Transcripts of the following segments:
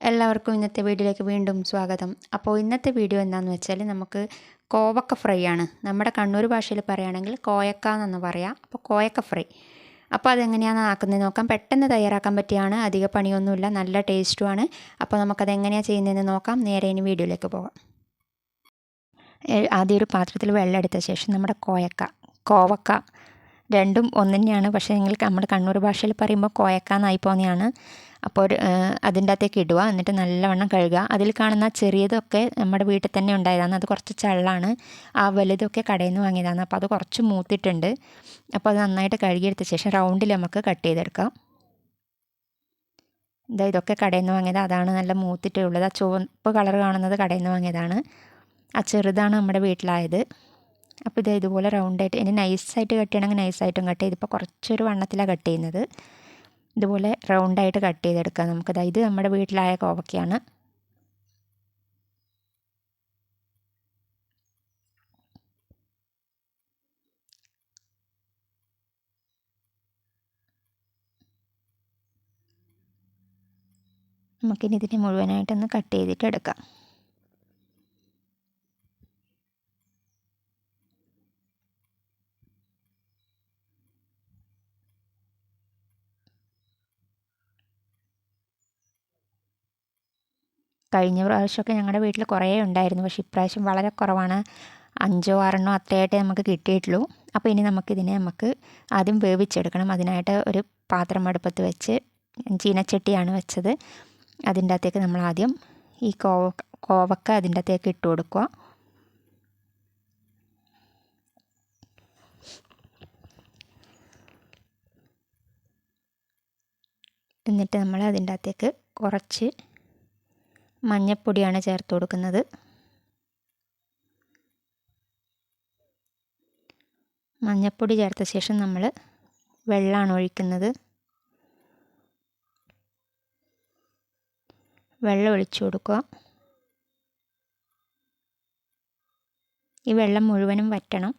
എല്ലാവർക്കും ഇന്നത്തെ വീഡിയോയിലേക്ക് വീണ്ടും സ്വാഗതം. അപ്പോൾ ഇന്നത്തെ വീഡിയോ എന്താണെന്ന് വെച്ചാൽ നമുക്ക് കോവക്ക ഫ്രൈ ആണ്. നമ്മുടെ കണ്ണൂർ ഭാഷയിൽ പറയുകയാണെങ്കിൽ കോയക്ക എന്നൊന്ന് പറയാം. അപ്പോൾ കോയക്ക ഫ്രൈ. അപ്പോൾ അതെങ്ങനെയാണ് ആക്കുന്നത് നോക്കാം. പെട്ടെന്ന് തയ്യാറാക്കാൻ പറ്റിയാണ്. അധിക പണിയൊന്നുമില്ല. നല്ല ടേസ്റ്റുമാണ് അപ്പോൾ നമുക്കത് എങ്ങനെയാണ് ചെയ്യുന്നതെന്ന് നോക്കാം. നേരെ ഇനി വീഡിയോയിലേക്ക് പോകാം. ആദ്യം ഒരു പാത്രത്തിൽ വെള്ളം എടുത്ത ശേഷം നമ്മുടെ കോയക്ക കോവക്ക രണ്ടും ഒന്ന് തന്നെയാണ് പക്ഷേ നിങ്ങൾ നമ്മുടെ കണ്ണൂർ ഭാഷയിൽ പറയുമ്പോൾ കോയക്ക എന്നായി പോകുന്നതാണ് അപ്പോൾ ഒരു അതിന്റെ അകത്തേക്ക് ഇടുക. എന്നിട്ട് നല്ലവണ്ണം കഴുകുക. അതിൽ കാണുന്ന ചെറിയതൊക്കെ നമ്മുടെ വീട്ടിൽ തന്നെ ഉണ്ടായതാണ്. അത് കുറച്ച് ചള്ളാണ്. ആ വലുതൊക്കെ കടയിൽ നിന്ന് വാങ്ങിയതാണ്. അപ്പോൾ അത് കുറച്ച് മൂത്തിട്ടുണ്ട്. അപ്പോൾ അത് നന്നായിട്ട് കഴുകിയെടുത്ത ശേഷം റൗണ്ടിൽ നമുക്ക് കട്ട് ചെയ്തെടുക്കാം. ഇതാ ഇതൊക്കെ കടയിൽ നിന്ന് വാങ്ങിയത്. അതാണ് നല്ല മൂത്തിട്ടുള്ളത് ആ ചുവപ്പ് കളർ കാണുന്നത് കടയിൽ നിന്ന് വാങ്ങിയതാണ്. ആ ചെറുതാണ് നമ്മുടെ വീട്ടിലായത്. അപ്പോൾ ഇത് ഇതുപോലെ റൗണ്ടായിട്ട്. ഇനി നൈസായിട്ട് കട്ട് ചെയ്യണമെങ്കിൽ നൈസായിട്ടും കട്ട് ചെയ്ത്. ഇപ്പോൾ കുറച്ചൊരു വണ്ണത്തിലാണ് കട്ട് ചെയ്യുന്നത്. ഇതുപോലെ റൗണ്ടായിട്ട് കട്ട് ചെയ്തെടുക്കാം. നമുക്കത് ഇത് നമ്മുടെ വീട്ടിലായ കോവക്കയാണ് നമുക്കിനി ഇതിനെ മുഴുവനായിട്ടൊന്ന് കട്ട് ചെയ്തിട്ട് എടുക്കാം കഴിഞ്ഞ പ്രാവശ്യമൊക്കെ ഞങ്ങളുടെ വീട്ടിൽ കുറേ ഉണ്ടായിരുന്നു. പക്ഷേ ഇപ്രാവശ്യം വളരെ കുറവാണ്. അഞ്ചോ ആറെണ്ണോ അത്രയായിട്ടേ നമുക്ക് കിട്ടിയിട്ടുള്ളൂ. അപ്പോൾ ഇനി നമുക്കിതിനെ നമുക്ക് ആദ്യം വേവിച്ചെടുക്കണം. അതിനായിട്ട് ഒരു പാത്രം അടുപ്പത്ത് വെച്ച് ചീനച്ചട്ടിയാണ് വെച്ചത്. അതിന്റെ അകത്തേക്ക് നമ്മൾ ആദ്യം ഈ കോവ കോവക്ക അതിന്റെ അകത്തേക്ക് ഇട്ട് കൊടുക്കുക. എന്നിട്ട് നമ്മൾ അതിന്റെ അകത്തേക്ക് കുറച്ച് മഞ്ഞൾപ്പൊടിയാണ് ചേർത്ത് കൊടുക്കുന്നത്. മഞ്ഞപ്പൊടി ചേർത്ത ശേഷം നമ്മൾ വെള്ളമാണ് ഒഴിക്കുന്നത്. വെള്ളം ഒഴിച്ചു കൊടുക്കുക. ഈ വെള്ളം മുഴുവനും വറ്റണം.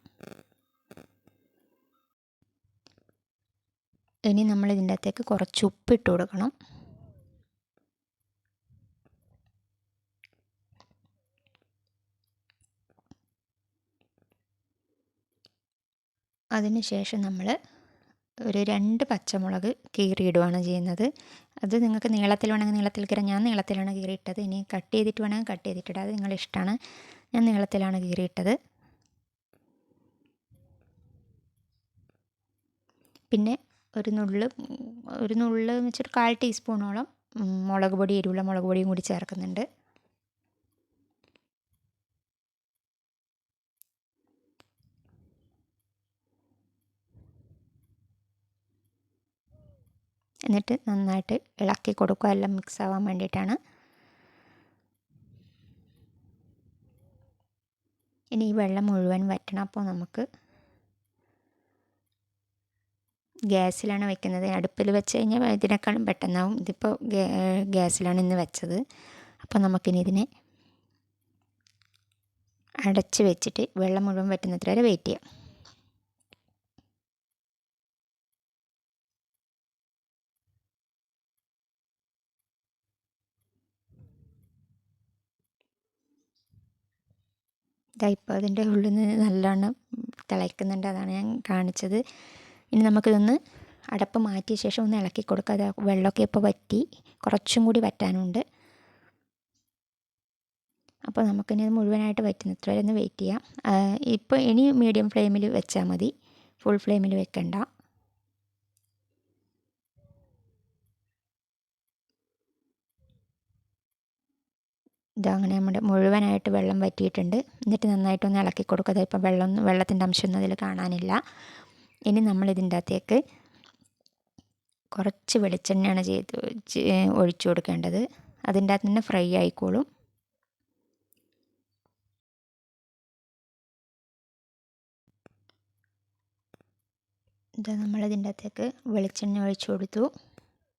ഇനി നമ്മൾ ഇതിന്റെ അകത്തേക്ക് കുറച്ച് ഉപ്പിട്ട് കൊടുക്കണം. അതിനുശേഷം നമ്മൾ ഒരു രണ്ട് പച്ചമുളക് കീറിയിടുകയാണ് ചെയ്യുന്നത്. അത് നിങ്ങൾക്ക് നീളത്തിൽ വേണമെങ്കിൽ നീളത്തിൽ കീറാം. ഞാൻ നീളത്തിലാണ് കീറിയിട്ടത്. ഇനി കട്ട് ചെയ്തിട്ട് വേണമെങ്കിൽ കട്ട് ചെയ്തിട്ടിടാം. അത് നിങ്ങളുടെ ഇഷ്ടമാണ് ഞാൻ നീളത്തിലാണ് കീറിയിട്ടത്. പിന്നെ ഒരു നുള്ള് ഒരു നുള്ള് എന്ന് വെച്ചൊരു കാൽ ടീസ്പൂണോളം മുളക് പൊടി എരിവുള്ള മുളക് പൊടിയും കൂടി ചേർക്കുന്നുണ്ട്. എന്നിട്ട് നന്നായിട്ട് ഇളക്കി കൊടുക്കുക. എല്ലാം മിക്സ് ആവാൻ വേണ്ടിയിട്ടാണ്. ഇനി ഈ വെള്ളം മുഴുവൻ വറ്റണം. അപ്പോൾ നമുക്ക് ഗ്യാസിലാണ് വെക്കുന്നത്. അടുപ്പിൽ വെച്ച് കഴിഞ്ഞാൽ ഇതിനേക്കാളും പെട്ടെന്നാവും. ഇതിപ്പോൾ ഗ്യാസിലാണ് ഇന്ന് വെച്ചത്. അപ്പോൾ നമുക്കിനി ഇതിനെ അടച്ച് വെച്ചിട്ട് വെള്ളം മുഴുവൻ വറ്റുന്നത്ര വരെ വെയിറ്റ് ചെയ്യാം. ഇതാ ഇപ്പോൾ അതിന്റെ ഉള്ളിൽ നിന്ന് നല്ലോണം തിളയ്ക്കുന്നുണ്ട് അതാണ് ഞാൻ കാണിച്ചത്. ഇനി നമുക്കിതൊന്ന് അടപ്പ് മാറ്റിയ ശേഷം ഒന്ന് ഇളക്കി കൊടുക്കുക അത് വെള്ളമൊക്കെ ഇപ്പോൾ വറ്റി കുറച്ചും കൂടി വറ്റാനുണ്ട്. അപ്പോൾ നമുക്കിനി അത് മുഴുവനായിട്ട് വറ്റുന്നത്ര വരെ ഒന്ന് വെയിറ്റ് ചെയ്യാം. ഇപ്പോൾ ഇനി മീഡിയം ഫ്ലെയിമിൽ വെച്ചാൽ മതി. ഫുൾ ഫ്ലെയിമിൽ വെക്കണ്ട. ഇതാ അങ്ങനെ നമ്മുടെ മുഴുവനായിട്ട് വെള്ളം വറ്റിയിട്ടുണ്ട്. എന്നിട്ട് നന്നായിട്ടൊന്ന് ഇളക്കി കൊടുക്കുക. ഇപ്പോൾ വെള്ളം വെള്ളത്തിന്റെ അംശമൊന്നും അതിൽ കാണാനില്ല. ഇനി നമ്മൾ ഇതിന്റെ അകത്തേക്ക് കുറച്ച് വെളിച്ചെണ്ണയാണ് ചെയ്ത് ഒഴിച്ചു കൊടുക്കേണ്ടത്. അതിന്റെ അകത്ത് തന്നെ ഫ്രൈ ആയിക്കോളും. ഇത് നമ്മളിതിന്റെ അകത്തേക്ക് വെളിച്ചെണ്ണ ഒഴിച്ചു കൊടുത്തു.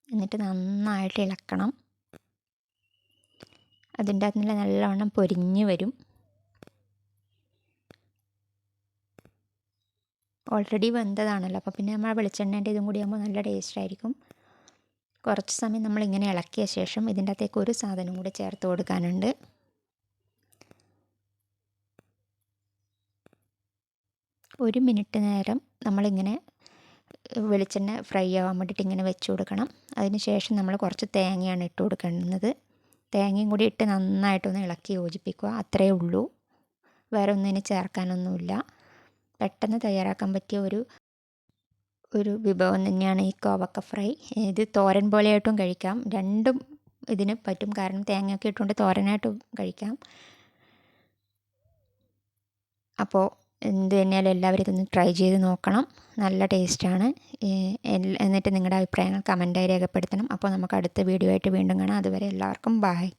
എന്നിട്ട് നന്നായിട്ട് ഇളക്കണം. അതിന്റെ അകത്ത് നിന്ന് നല്ലവണ്ണം പൊരിഞ്ഞ് വരും. ഓൾറെഡി വെന്തതാണല്ലോ. അപ്പോൾ പിന്നെ നമ്മൾ വെളിച്ചെണ്ണേന്റെ ഇതും കൂടി ആകുമ്പോൾ നല്ല ടേസ്റ്റ് ആയിരിക്കും. കുറച്ച് സമയം നമ്മൾ ഇങ്ങനെ ഇളക്കിയ ശേഷം ഇതിന്റെ അകത്തേക്ക് ഒരു സാധനം കൂടി ചേർത്ത് കൊടുക്കാനുണ്ട്. ഒരു മിനിറ്റ് നേരം നമ്മളിങ്ങനെ വെളിച്ചെണ്ണ ഫ്രൈ ആവാൻ വേണ്ടിയിട്ട് ഇങ്ങനെ വെച്ച് കൊടുക്കണം. അതിന് ശേഷം നമ്മൾ കുറച്ച് തേങ്ങയാണ് ഇട്ട് കൊടുക്കുന്നത് തേങ്ങയും കൂടി ഇട്ട് നന്നായിട്ടൊന്ന് ഇളക്കി യോജിപ്പിക്കുക. അത്രയേ ഉള്ളൂ. വേറെ ഒന്നിന് ചേർക്കാനൊന്നുമില്ല. പെട്ടെന്ന് തയ്യാറാക്കാൻ പറ്റിയ ഒരു ഒരു വിഭവം തന്നെയാണ് ഈ കോവക്ക ഫ്രൈ. ഇത് തോരൻ പോലെയായിട്ടും കഴിക്കാം. രണ്ടും ഇതിന് പറ്റും. കാരണം തേങ്ങയൊക്കെ ഇട്ടുകൊണ്ട് തോരനായിട്ടും കഴിക്കാം. അപ്പോൾ എന്ത് തന്നെയാലും എല്ലാവരും ഇതൊന്ന് ട്രൈ ചെയ്ത് നോക്കണം. നല്ല ടേസ്റ്റാണ് എന്നിട്ട് നിങ്ങളുടെ അഭിപ്രായങ്ങൾ കമന്റായി രേഖപ്പെടുത്തണം. അപ്പോൾ നമുക്ക് അടുത്ത വീഡിയോ ആയിട്ട് വീണ്ടും കാണാം. അതുവരെ എല്ലാവർക്കും ബായ്